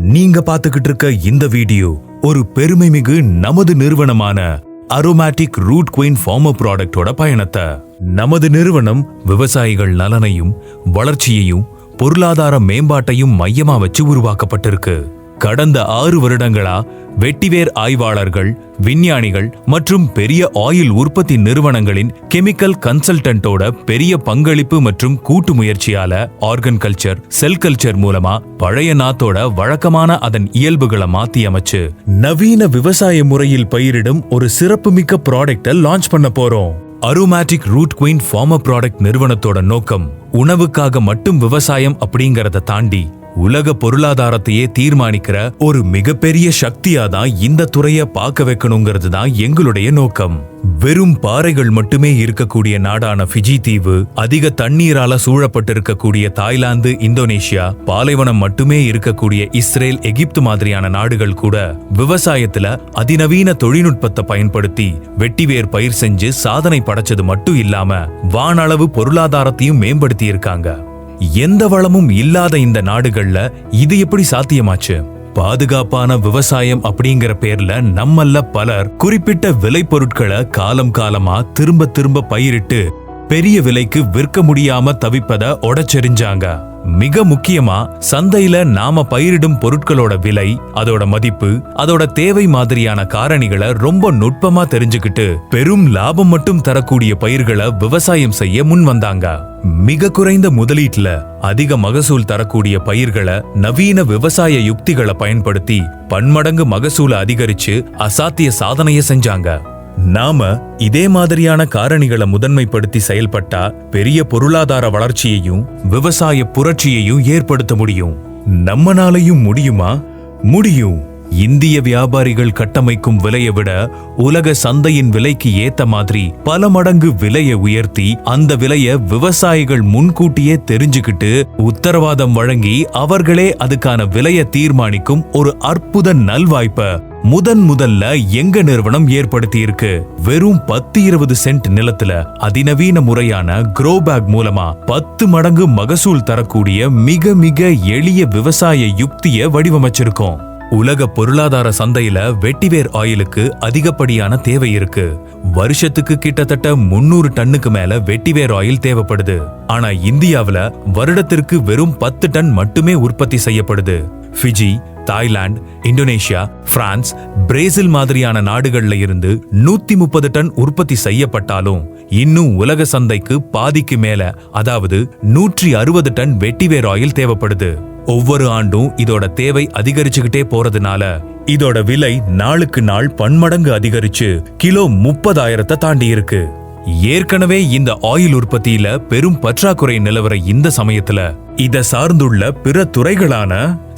நீங்க பாத்துக்கிட்டு இருக்க இந்த வீடியோ ஒரு பெருமைமிகு நமது நிறுவனமான அரோமேட்டிக் ரூட் குயின் ஃபார்மர் ப்ராடக்டோட பயணத்தை. நமது நிறுவனம் விவசாயிகள் நலனையும் வளர்ச்சியையும் பொருளாதார மேம்பாட்டையும் மையமா வச்சு உருவாக்கப்பட்டிருக்கு. கடந்த ஆறு வருடங்களா வெட்டிவேர் ஆய்வாளர்கள் விஞ்ஞானிகள் மற்றும் பெரிய ஆயில் உற்பத்தி நிறுவனங்களின் கெமிக்கல் கன்சல்டன்ட்டோட பெரிய பங்களிப்பு மற்றும் கூட்டு முயற்சியால ஆர்கன் கல்ச்சர் செல் கல்ச்சர் மூலமா பழைய நாத்தோட வழக்கமான அதன் இயல்புகளை மாத்தி அமைச்சு நவீன விவசாய முறையில் பயிரிடும் ஒரு சிறப்புமிக்க ப்ராடக்ட லான்ச் பண்ண போறோம். Aromatic root queen farmer product நிறுவனத்தோட நோக்கம் உணவுக்காக மட்டும் விவசாயம் அப்படிங்கறத தாண்டி உலக பொருளாதாரத்தையே தீர்மானிக்கிற ஒரு மிகப்பெரிய சக்தியா தான் இந்த துறைய பார்க்க வைக்கணுங்கிறது தான் எங்களுடைய நோக்கம். வெறும் பாறைகள் மட்டுமே இருக்கக்கூடிய நாடான ஃபிஜி தீவு அதிக தண்ணீரால சூழப்பட்டிருக்கக்கூடிய தாய்லாந்து இந்தோனேஷியா பாலைவனம் மட்டுமே இருக்கக்கூடிய இஸ்ரேல் எகிப்து மாதிரியான நாடுகள் கூட விவசாயத்துல அதிநவீன தொழில்நுட்பத்தை பயன்படுத்தி வெட்டிவேர் பயிர் செஞ்சு சாதனை படைச்சது மட்டும் இல்லாம வானளவு பொருளாதாரத்தையும் மேம்படுத்தி இருக்காங்க எந்த வளமும் இல்லாத இந்த நாடுகள்ல இது எப்படி சாத்தியமாச்சு? பாதுகாப்பான விவசாயம் அப்படிங்கிற பேர்ல நம்மல்ல பலர் குறிப்பிட்ட விளைபொருட்களை காலம் காலமா திரும்ப திரும்ப பயிரிட்டு பெரிய விலைக்கு விற்க முடியாம தவிப்பத உடச்செறிஞ்சாங்க. மிக முக்கியமா சந்தையில நாம பயிரிடும் பொருட்களோட விலை அதோட மதிப்பு அதோட தேவை மாதிரியான காரணிகளை ரொம்ப நுட்பமா தெரிஞ்சுக்கிட்டு பெரும் லாபம் மட்டும் தரக்கூடிய பயிர்களை விவசாயம் செய்ய முன் வந்தாங்க மிக குறைந்த முதலீட்டுல அதிக மகசூல் தரக்கூடிய பயிர்களை நவீன விவசாய யுக்திகளை பயன்படுத்தி பன்மடங்கு மகசூலை அதிகரிச்சு அசாத்திய சாதனைய செஞ்சாங்க. நாம இதே மாதிரியான காரணிகளை முதன்மைப்படுத்தி செயல்பட்டா பெரிய பொருளாதார வளர்ச்சியையும் விவசாய புரட்சியையும் ஏற்படுத்த முடியும். நம்மனாலையும் முடியுமா? முடியும். இந்திய வியாபாரிகள் கட்டமைக்கும் விலையை விட உலக சந்தையின் விலைக்கு ஏத்த மாதிரி பல மடங்கு விலையை உயர்த்தி அந்த விலைய விவசாயிகள் முன்கூட்டியே தெரிஞ்சுக்கிட்டு உத்தரவாதம் வழங்கி அவர்களே அதுக்கான விலையை தீர்மானிக்கும் ஒரு அற்புத நல்வாய்ப்பை முதன் முதல்ல எங்க நிறுவனம் ஏற்படுத்தி இருக்கு வெறும் பத்து இருபது சென்ட் நிலத்துல அதிநவீன முறையான க்ரோ பேக் மூலமா பத்து மடங்கு மகசூல் தரக்கூடிய மிக மிக எளிய விவசாய யுக்திய வடிவமைச்சிருக்கோம். உலக பொருளாதார சந்தையில வெட்டிவேர் ஆயிலுக்கு அதிகப்படியான தேவை இருக்கு. வருஷத்துக்கு கிட்டத்தட்ட முன்னூறு டன்னுக்கு மேல வெட்டிவேர் ஆயில் தேவைப்படுது. ஆனா இந்தியாவுல வருடத்திற்கு வெறும் பத்து டன் மட்டுமே உற்பத்தி செய்யப்படுது. Fiji Thailand Indonesia France Brazil மாதிரியான நாடுகள்ல இருந்து நூத்தி முப்பது டன் உற்பத்தி செய்யப்பட்டாலும் இன்னும் உலக சந்தைக்கு பாதிக்கு மேல அதாவது நூற்றி அறுபது டன் வெட்டிவேர் ஆயில் தேவைப்படுது. ஒவ்வொரு ஆண்டும் இதோட தேவை அதிகரிச்சுக்கிட்டே போறதுனால இதோட விலை நாளுக்கு நாள் பன்மடங்கு அதிகரிச்சு கிலோ முப்பதாயிரத்தை தாண்டி இருக்கு. ஏற்கனவே இந்த ஆயில் உற்பத்தியில பெரும் பற்றாக்குறை நிலவர இந்த சமயத்துல இத சார்ந்துள்ள பிற துறைகளான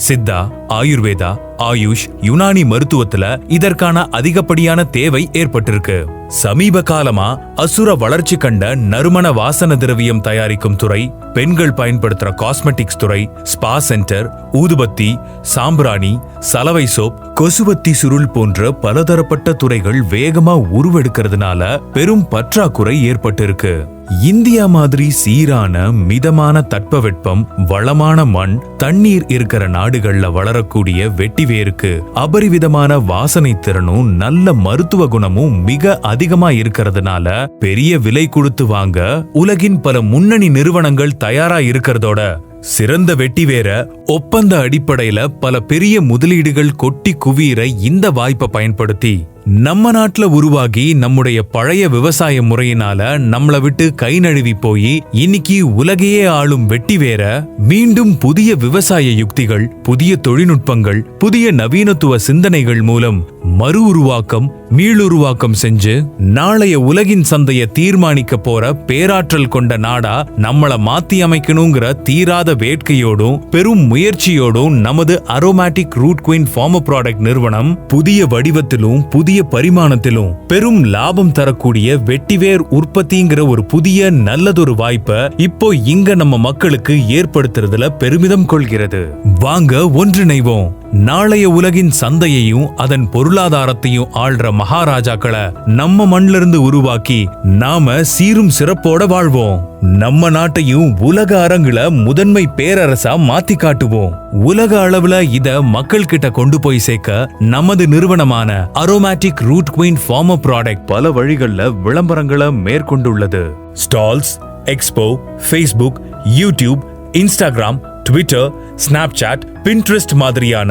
சித்தா ஆயுர்வேதா ஆயுஷ் யுனானி மருத்துவத்துல இதற்கான அதிகப்படியான தேவை ஏற்பட்டிருக்கு. சமீப காலமா அசுர வளர்ச்சி கண்ட நறுமண வாசன திரவியம் தயாரிக்கும் துறை பெண்கள் பயன்படுத்துற காஸ்மெட்டிக்ஸ் துறை ஸ்பா சென்டர் ஊதுபத்தி சாம்பிராணி சலவை சோப் கொசுவத்தி சுருள் போன்ற பலதரப்பட்ட துறைகள் வேகமா உருவெடுக்கிறதுனால பெரும் பற்றாக்குறை ஏற்பட்டிருக்கு. இந்தியா மாதிரி சீரான மிதமான தட்பவெட்பம் வளமான மண் தண்ணீர் இருக்கிற நாடுகள்ல வளரக்கூடிய வெட்டிவேருக்கு அபரிவிதமான வாசனை திறனும் நல்ல மருத்துவ குணமும் மிக அதிகமா இருக்கிறதுனால பெரிய விலை கொடுத்து வாங்க உலகின் பல முன்னணி நிறுவனங்கள் தயாரா இருக்கிறதோட சிறந்த வெட்டி வேற ஒப்பந்த அடிப்படையில பல பெரிய முதலீடுகள் கொட்டி குவியிற இந்த வாய்ப்பை பயன்படுத்தி. நம்ம நாட்டுல உருவாகி நம்முடைய பழைய விவசாய முறையினால நம்மள விட்டு கை நழுவி போய் இன்னைக்கு உலகையே ஆளும் வெட்டி வேற மீண்டும் புதிய விவசாய யுக்திகள் புதிய தொழில்நுட்பங்கள் புதிய நவீனத்துவ சிந்தனைகள் மூலம் மறு உருவாக்கம் மீளுருவாக்கம் செஞ்சு நாளைய உலகின் சந்தைய தீர்மானிக்க போற பேராற்றல் கொண்ட நாடா நம்மள மாத்தி அமைக்கணுங்கிற தீராத வேட்கையோடும் பெரும் முயற்சியோடும் நமது aromatic root queen farm product நிறுவனம் புதிய வடிவத்திலும் புதிய பரிமாணத்திலும் பெரும் லாபம் தரக்கூடிய வெட்டிவேர் உற்பத்திங்கிற ஒரு புதிய நல்லதொரு வாய்ப்பை இப்போ இங்க நம்ம மக்களுக்கு ஏற்படுத்துறதுல பெருமிதம் கொள்கிறது. வாங்க ஒன்றிணைவோம். நாளைய உலகின் சந்தையையும் அதன் பொருளாதாரத்தையும் ஆள்ற மகாராஜாக்களை நம்ம மண்ணிலிருந்து இருந்து உருவாக்கி நாம சீரும் சிறப்போட வாழ்வோம். நம்ம நாட்டையும் உலக அரங்குல முதன்மை பேரரசா மாத்தி காட்டுவோம். உலக அளவுல இத மக்கள் கிட்ட கொண்டு போய் சேர்க்க நமது நிறுவனமான aromatic root queen farmer product பல வழிகள்ல விளம்பரங்களை மேற்கொண்டுள்ளது. Stalls expo Facebook YouTube Instagram Twitter Snapchat Pinterest மாதிரியான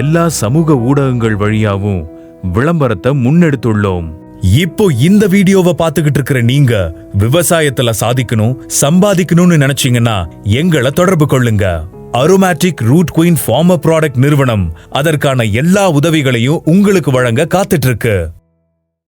எல்லா சமூக ஊடகங்கள் வழியாவும் விளம்பரத்தை முன்னெடுத்துள்ளோம். இப்போ இந்த வீடியோவை பார்த்துக்கிட்டு இருக்கிற நீங்க விவசாயத்துல சாதிக்கணும் சம்பாதிக்கணும்னு நினைச்சீங்கன்னா எங்களை தொடர்பு கொள்ளுங்க. Aromatic root queen farmer product நிறுவனம் அதற்கான எல்லா உதவிகளையும் உங்களுக்கு வழங்க காத்துட்டு இருக்கு.